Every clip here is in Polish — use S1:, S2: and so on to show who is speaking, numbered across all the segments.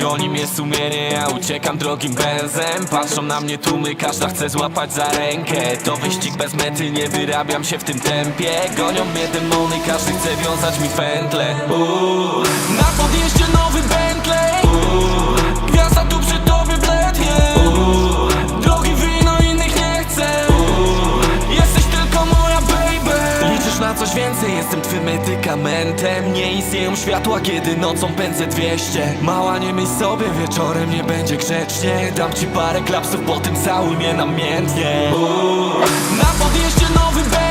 S1: Goni mnie sumienie, ja uciekam drogim benzem Patrzą na mnie tłumy, każda chce złapać za rękę. To wyścig bez mety, nie wyrabiam się w tym tempie. Gonią mnie demony, każdy chce wiązać mi pętle. Uuu. Na podjeździe nowy Bentley. Coś więcej, jestem twym medykamentem. Nie istnieją światła, kiedy nocą pędzę 200 Mała, nie myśl sobie, wieczorem nie będzie grzecznie. Dam ci parę klapsów, potem całuj mnie namiętnie. Uuu. Na podjeździe nowy Bentley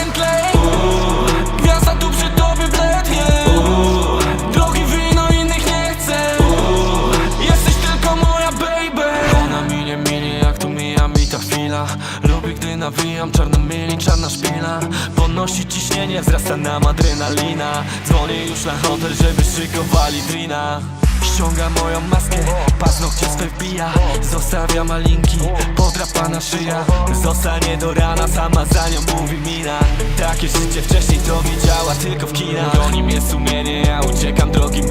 S1: nawijam czarną mieli, czarna szpila. Podnosi ciśnienie, wzrasta nam adrenalina. Dzwonię już na hotel, żeby szykowali drina. Ściąga moją maskę, paznokcie swe wbija Zostawia malinki, podrapana szyja. Zostanie do rana, sama za nią mówi mina. Takie życie wcześniej to widziała tylko w kinach. Goni mnie sumienie, ja uciekam drogim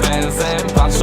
S1: Patrzą